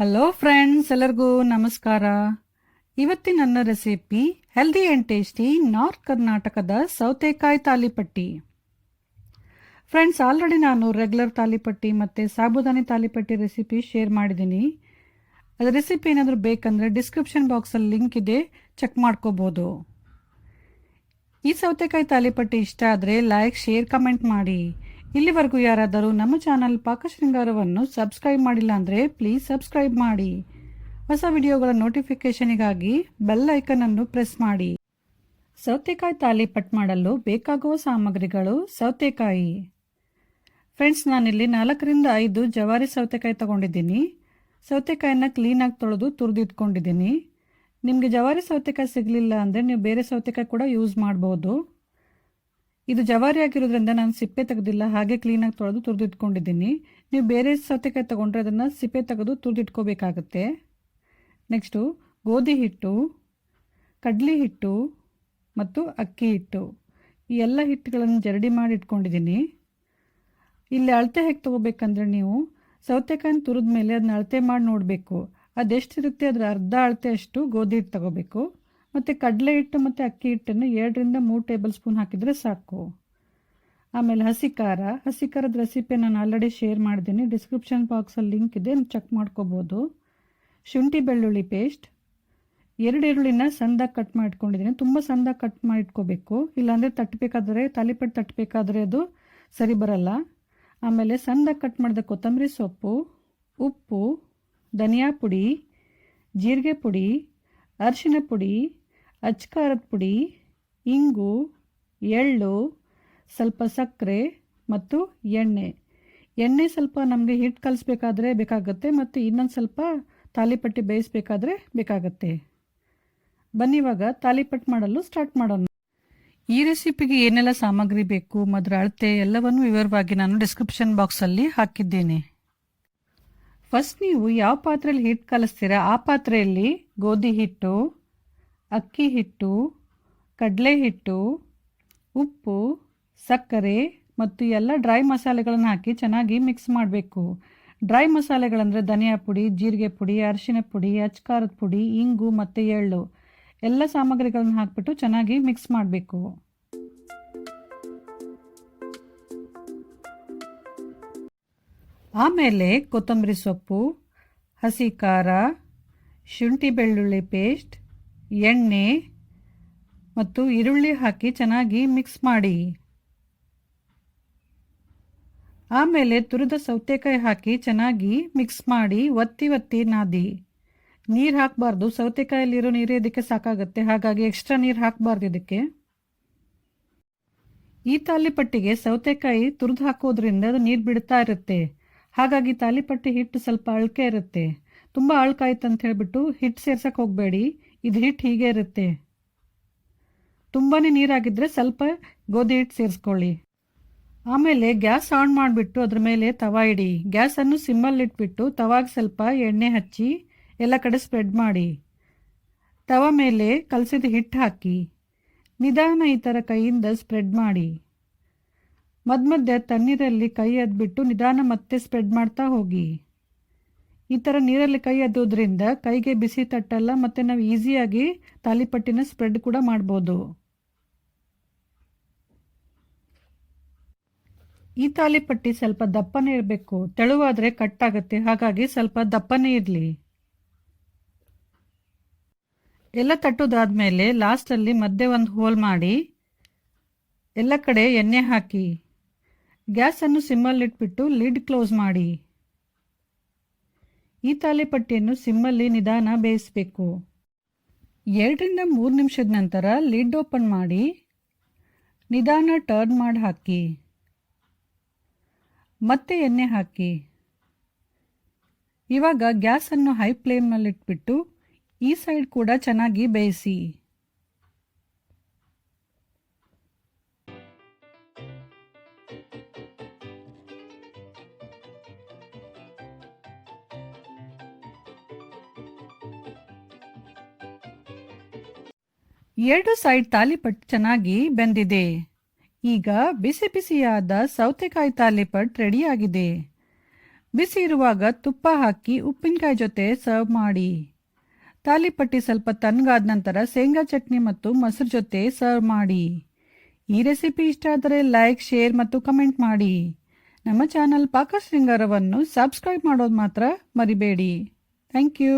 Hello friends ಎಲ್ಲರಿಗೂ ನಮಸ್ಕಾರ. ಇವತ್ತಿನ ನನ್ನ recipe healthy and tasty north ಕರ್ನಾಟಕದ ಸೌತೆಕಾಯಿ ತಾಲಿಪಟ್ಟಿ. ಫ್ರೆಂಡ್ಸ್ ಆಲ್ರೆಡಿ ನಾನು ರೆಗ್ಯುಲರ್ ತಾಲಿಪಟ್ಟಿ ಮತ್ತು ಸಾಬುದಾನಿ ತಾಲಿಪಟ್ಟಿ ರೆಸಿಪಿ ಶೇರ್ ಮಾಡಿದ್ದೀನಿ. ಅದು ರೆಸಿಪಿ ಏನಾದರೂ ಬೇಕಂದರೆ ಡಿಸ್ಕ್ರಿಪ್ಷನ್ ಬಾಕ್ಸಲ್ಲಿ ಲಿಂಕ್ ಇದೆ ಚೆಕ್ ಮಾಡ್ಕೋಬೋದು. ಈ ಸೌತೆಕಾಯಿ ತಾಲಿಪಟ್ಟಿ ಇಷ್ಟ ಆದರೆ ಲೈಕ್ ಶೇರ್ ಕಮೆಂಟ್ ಮಾಡಿ. ಇಲ್ಲಿವರೆಗೂ ಯಾರಾದರೂ ನಮ್ಮ ಚಾನಲ್ ಪಾಕಶೃಂಗಾರವನ್ನು ಸಬ್ಸ್ಕ್ರೈಬ್ ಮಾಡಿಲ್ಲ ಅಂದರೆ ಪ್ಲೀಸ್ ಸಬ್ಸ್ಕ್ರೈಬ್ ಮಾಡಿ. ಹೊಸ ವಿಡಿಯೋಗಳ ನೋಟಿಫಿಕೇಷನಿಗಾಗಿ ಬೆಲ್ ಐಕನನ್ನು ಪ್ರೆಸ್ ಮಾಡಿ. ಸೌತೆಕಾಯಿ ತಾಲಿಪಟ್ ಮಾಡಲು ಬೇಕಾಗುವ ಸಾಮಗ್ರಿಗಳು ಸೌತೆಕಾಯಿ. ಫ್ರೆಂಡ್ಸ್ ನಾನಿಲ್ಲಿ ನಾಲ್ಕರಿಂದ ಐದು ಜವಾರಿ ಸೌತೆಕಾಯಿ ತಗೊಂಡಿದ್ದೀನಿ. ಸೌತೆಕಾಯಿನ ಕ್ಲೀನಾಗಿ ತೊಳೆದು ತುರಿದಿಟ್ಕೊಂಡಿದ್ದೀನಿ. ನಿಮಗೆ ಜವಾರಿ ಸೌತೆಕಾಯಿ ಸಿಗಲಿಲ್ಲ ಅಂದರೆ ನೀವು ಬೇರೆ ಸೌತೆಕಾಯಿ ಕೂಡ ಯೂಸ್ ಮಾಡ್ಬೋದು. ಇದು ಜವಾರಿ ಆಗಿರೋದ್ರಿಂದ ನಾನು ಸಿಪ್ಪೆ ತೆಗೆದಿಲ್ಲ, ಹಾಗೆ ಕ್ಲೀನಾಗಿ ತೊಳೆದು ತುರಿದಿಟ್ಕೊಂಡಿದ್ದೀನಿ. ನೀವು ಬೇರೆ ಸೌತೆಕಾಯಿ ತೊಗೊಂಡ್ರೆ ಅದನ್ನು ಸಿಪ್ಪೆ ತೆಗೆದು ತುರಿದಿಟ್ಕೋಬೇಕಾಗತ್ತೆ. ನೆಕ್ಸ್ಟು ಗೋಧಿ ಹಿಟ್ಟು, ಕಡಲೆ ಹಿಟ್ಟು ಮತ್ತು ಅಕ್ಕಿ ಹಿಟ್ಟು. ಈ ಎಲ್ಲ ಹಿಟ್ಟುಗಳನ್ನು ಜರಡಿ ಮಾಡಿ ಇಟ್ಕೊಂಡಿದ್ದೀನಿ. ಇಲ್ಲಿ ಅಳತೆ ಹೇಗೆ ತೊಗೋಬೇಕಂದ್ರೆ ನೀವು ಸೌತೆಕಾಯಿನ ತುರಿದ ಮೇಲೆ ಅದನ್ನ ಅಳತೆ ಮಾಡಿ ನೋಡಬೇಕು. ಅದೆಷ್ಟಿರುತ್ತೆ? ಅದರ ಅರ್ಧ ಅಳತೆ ಅಷ್ಟು ಗೋಧಿ ಹಿಟ್ಟು ತಗೋಬೇಕು. ಮತ್ತು ಕಡಲೆ ಹಿಟ್ಟು ಮತ್ತು ಅಕ್ಕಿ ಹಿಟ್ಟನ್ನು ಎರಡರಿಂದ ಮೂರು ಟೇಬಲ್ ಸ್ಪೂನ್ ಹಾಕಿದರೆ ಸಾಕು. ಆಮೇಲೆ ಹಸಿ ಖಾರ. ಹಸಿ ಖಾರದ ರೆಸಿಪಿ ನಾನು ಆಲ್ರೆಡಿ ಶೇರ್ ಮಾಡಿದ್ದೀನಿ. ಡಿಸ್ಕ್ರಿಪ್ಷನ್ ಬಾಕ್ಸಲ್ಲಿ ಲಿಂಕ್ ಇದೆ. ಚೆಕ್ ಮಾಡ್ಕೋಬೋದು. ಶುಂಠಿ ಬೆಳ್ಳುಳ್ಳಿ ಪೇಸ್ಟ್ ಎರಡು ಈರುಳ್ಳಿನ ಸಣ್ಣದಾಗಿ ಕಟ್ ಮಾಡಿಟ್ಕೊಂಡಿದ್ದೀನಿ ತುಂಬ ಸಣ್ಣದಾಗಿ ಕಟ್ ಮಾಡಿಟ್ಕೋಬೇಕು ಇಲ್ಲಾಂದರೆ ತಟ್ಟಬೇಕಾದ್ರೆ ತಾಲಿಪಟ್ಟು ತಟ್ಟಬೇಕಾದ್ರೆ ಅದು ಸರಿ ಬರಲ್ಲ. ಆಮೇಲೆ ಸಣ್ಣದಾಗಿ ಕಟ್ ಮಾಡಿದ ಕೊತ್ತಂಬರಿ ಸೊಪ್ಪು, ಉಪ್ಪು, ಧನಿಯಾ ಪುಡಿ, ಜೀರಿಗೆ ಪುಡಿ ಅರಿಶಿನ ಪುಡಿ ಅಚ್ಕಾರದ ಪುಡಿ, ಇಂಗು, ಎಳ್ಳು, ಸ್ವಲ್ಪ ಸಕ್ಕರೆ ಮತ್ತು ಎಣ್ಣೆ. ಎಣ್ಣೆ ಸ್ವಲ್ಪ ನಮಗೆ ಹಿಟ್ಟು ಕಲಿಸ್ಬೇಕಾದ್ರೆ ಬೇಕಾಗುತ್ತೆ ಮತ್ತು ಇನ್ನೊಂದು ಸ್ವಲ್ಪ ತಾಲಿಪಟ್ಟಿ ಬೇಯಿಸ್ಬೇಕಾದ್ರೆ ಬೇಕಾಗತ್ತೆ. ಬನ್ನಿವಾಗ ತಾಲಿಪಟ್ಟು ಮಾಡಲು ಸ್ಟಾರ್ಟ್ ಮಾಡೋಣ. ಈ ರೆಸಿಪಿಗೆ ಏನೆಲ್ಲ ಸಾಮಗ್ರಿ ಬೇಕು ಅದರ ಅಳತೆ ಎಲ್ಲವನ್ನು ವಿವರವಾಗಿ ನಾನು ಡಿಸ್ಕ್ರಿಪ್ಷನ್ ಬಾಕ್ಸಲ್ಲಿ ಹಾಕಿದ್ದೇನೆ. ಫಸ್ಟ್ ನೀವು ಯಾವ ಪಾತ್ರೆಯಲ್ಲಿ ಹಿಟ್ಟು ಕಲಿಸ್ತೀರಾ? ಆ ಪಾತ್ರೆಯಲ್ಲಿ ಗೋಧಿ ಹಿಟ್ಟು ಅಕ್ಕಿ ಹಿಟ್ಟು, ಕಡಲೆ ಹಿಟ್ಟು, ಉಪ್ಪು, ಸಕ್ಕರೆ ಮತ್ತು ಎಲ್ಲ ಡ್ರೈ ಮಸಾಲೆಗಳನ್ನು ಹಾಕಿ ಚೆನ್ನಾಗಿ ಮಿಕ್ಸ್ ಮಾಡಬೇಕು. ಡ್ರೈ ಮಸಾಲೆಗಳಂದರೆ ಧನಿಯಾ ಪುಡಿ, ಜೀರಿಗೆ ಪುಡಿ, ಅರಿಶಿನ ಪುಡಿ, ಅಚ್ಕಾರದ ಪುಡಿ, ಇಂಗು ಮತ್ತು ಎಳ್ಳು. ಎಲ್ಲ ಸಾಮಗ್ರಿಗಳನ್ನು ಹಾಕ್ಬಿಟ್ಟು ಚೆನ್ನಾಗಿ ಮಿಕ್ಸ್ ಮಾಡಬೇಕು. ಆಮೇಲೆ ಕೊತ್ತಂಬರಿ ಸೊಪ್ಪು, ಹಸಿ ಖಾರ, ಶುಂಠಿ ಬೆಳ್ಳುಳ್ಳಿ ಪೇಸ್ಟ್ ಎಣ್ಣೆ ಮತ್ತು ಈರುಳ್ಳಿ ಹಾಕಿ ಚೆನ್ನಾಗಿ ಮಿಕ್ಸ್ ಮಾಡಿ. ಆಮೇಲೆ ತುರಿದ ಸೌತೆಕಾಯಿ ಹಾಕಿ ಚೆನ್ನಾಗಿ ಮಿಕ್ಸ್ ಮಾಡಿ ಒತ್ತಿ ಒತ್ತಿ ನಾದಿ. ನೀರು ಹಾಕಬಾರ್ದು ಸೌತೆಕಾಯಲ್ಲಿರೋ ನೀರೇ ಇದಕ್ಕೆ ಸಾಕಾಗುತ್ತೆ. ಹಾಗಾಗಿ ಎಕ್ಸ್ಟ್ರಾ ನೀರು ಹಾಕಬಾರ್ದು ಇದಕ್ಕೆ. ಈ ತಾಲಿಪಟ್ಟಿಗೆ ಸೌತೆಕಾಯಿ ತುರಿದು ಹಾಕೋದ್ರಿಂದ ಅದು ನೀರು ಬಿಡ್ತಾ ಇರುತ್ತೆ. ಹಾಗಾಗಿ ತಾಲಿಪಟ್ಟಿ ಹಿಟ್ಟು ಸ್ವಲ್ಪ ಅಳ್ಕೆ ಇರುತ್ತೆ. ತುಂಬ ಅಳ್ಕಾಯ್ತು ಅಂತ ಹೇಳಿಬಿಟ್ಟು ಹಿಟ್ಟು ಸೇರ್ಸಕ್ಕೆ ಹೋಗಬೇಡಿ. ಇದು ಹಿಟ್ಟು ಹೀಗೆ ಇರುತ್ತೆ. ತುಂಬಾ ನೀರಾಗಿದ್ದರೆ ಸ್ವಲ್ಪ ಗೋಧಿ ಹಿಟ್ಟು ಸೇರಿಸ್ಕೊಳ್ಳಿ. ಆಮೇಲೆ ಗ್ಯಾಸ್ ಆನ್ ಮಾಡಿಬಿಟ್ಟು ಅದ್ರ ಮೇಲೆ ತವಾ ಇಡಿ. ಗ್ಯಾಸನ್ನು ಸಿಮ್ಮಲ್ಲಿ ಇಟ್ಬಿಟ್ಟು ತವಾಗ ಸ್ವಲ್ಪ ಎಣ್ಣೆ ಹಚ್ಚಿ ಎಲ್ಲ ಕಡೆ ಸ್ಪ್ರೆಡ್ ಮಾಡಿ. ತವ ಮೇಲೆ ಕಲಸಿದ ಹಿಟ್ಟು ಹಾಕಿ. ನಿಧಾನ ಈ ಥರ ಕೈಯಿಂದ ಸ್ಪ್ರೆಡ್ ಮಾಡಿ. ಮಧ್ಯ ಮಧ್ಯೆ ತಣ್ಣೀರಲ್ಲಿ ಕೈ ಅದ್ಬಿಟ್ಟು ನಿಧಾನ ಮತ್ತೆ ಸ್ಪ್ರೆಡ್ ಮಾಡ್ತಾ ಹೋಗಿ. ಈ ಥರ ನೀರಲ್ಲಿ ಕೈ ಅದ್ದೋದ್ರಿಂದ ಕೈಗೆ ಬಿಸಿ ತಟ್ಟಲ್ಲ, ಮತ್ತು ನಾವು ಈಸಿಯಾಗಿ ತಾಲಿಪಟ್ಟಿನ ಸ್ಪ್ರೆಡ್ ಕೂಡ ಮಾಡ್ಬೋದು. ಈ ತಾಲಿಪಟ್ಟಿ ಸ್ವಲ್ಪ ದಪ್ಪನೇ ಇರಬೇಕು. ತೆಳುವಾದರೆ ಕಟ್ಟಾಗುತ್ತೆ ಹಾಗಾಗಿ ಸ್ವಲ್ಪ ದಪ್ಪನೇ ಇರಲಿ. ಎಲ್ಲ ತಟ್ಟೋದಾದ್ಮೇಲೆ ಲಾಸ್ಟಲ್ಲಿ ಮಧ್ಯೆ ಒಂದು ಹೋಲ್ ಮಾಡಿ, ಎಲ್ಲ ಕಡೆ ಎಣ್ಣೆ ಹಾಕಿ, ಗ್ಯಾಸನ್ನು ಸಿಮ್ಮಲ್ಲಿಟ್ಬಿಟ್ಟು ಲಿಡ್ ಕ್ಲೋಸ್ ಮಾಡಿ. ಈ ತಾಲಿಪಟ್ಟಿಯನ್ನು ಸಿಮ್ಮಲ್ಲಿ ನಿಧಾನ ಬೇಯಿಸಬೇಕು. ಎರಡರಿಂದ ಮೂರು ನಿಮಿಷದ ನಂತರ ಲಿಡ್ ಓಪನ್ ಮಾಡಿ, ನಿಧಾನ ಟರ್ನ್ ಮಾಡಿ ಹಾಕಿ. ಮತ್ತೆ ಎಣ್ಣೆ ಹಾಕಿ. ಇವಾಗ ಗ್ಯಾಸನ್ನು ಹೈ ಫ್ಲೇಮ್ನಲ್ಲಿಟ್ಬಿಟ್ಟು ಈ ಸೈಡ್ ಕೂಡ ಚೆನ್ನಾಗಿ ಬೇಯಿಸಿ. ಎರಡು ಸೈಡ್ ತಾಲಿಪಟ್ಟು ಚೆನ್ನಾಗಿ ಬೆಂದಿದೆ. ಈಗ ಬಿಸಿ ಬಿಸಿಯಾದ ಸೌತೆಕಾಯಿ ತಾಲಿಪಟ್ ರೆಡಿಯಾಗಿದೆ. ಬಿಸಿ ಇರುವಾಗ ತುಪ್ಪ ಹಾಕಿ ಉಪ್ಪಿನಕಾಯಿ ಜೊತೆ ಸರ್ವ್ ಮಾಡಿ. ತಾಲಿಪಟ್ಟಿ ಸ್ವಲ್ಪ ತಣ್ಣಗಾದ ನಂತರ ಶೇಂಗಾ ಚಟ್ನಿ ಮತ್ತು ಮೊಸರು ಜೊತೆ ಸರ್ವ್ ಮಾಡಿ. ಈ ರೆಸಿಪಿ ಇಷ್ಟ ಆದರೆ ಲೈಕ್, ಶೇರ್ ಮತ್ತು ಕಮೆಂಟ್ ಮಾಡಿ. ನಮ್ಮ ಚಾನಲ್ ಪಾಕ ಶೃಂಗಾರವನ್ನು ಸಬ್ಸ್ಕ್ರೈಬ್ ಮಾಡೋದು ಮಾತ್ರ ಮರಿಬೇಡಿ. Thank you.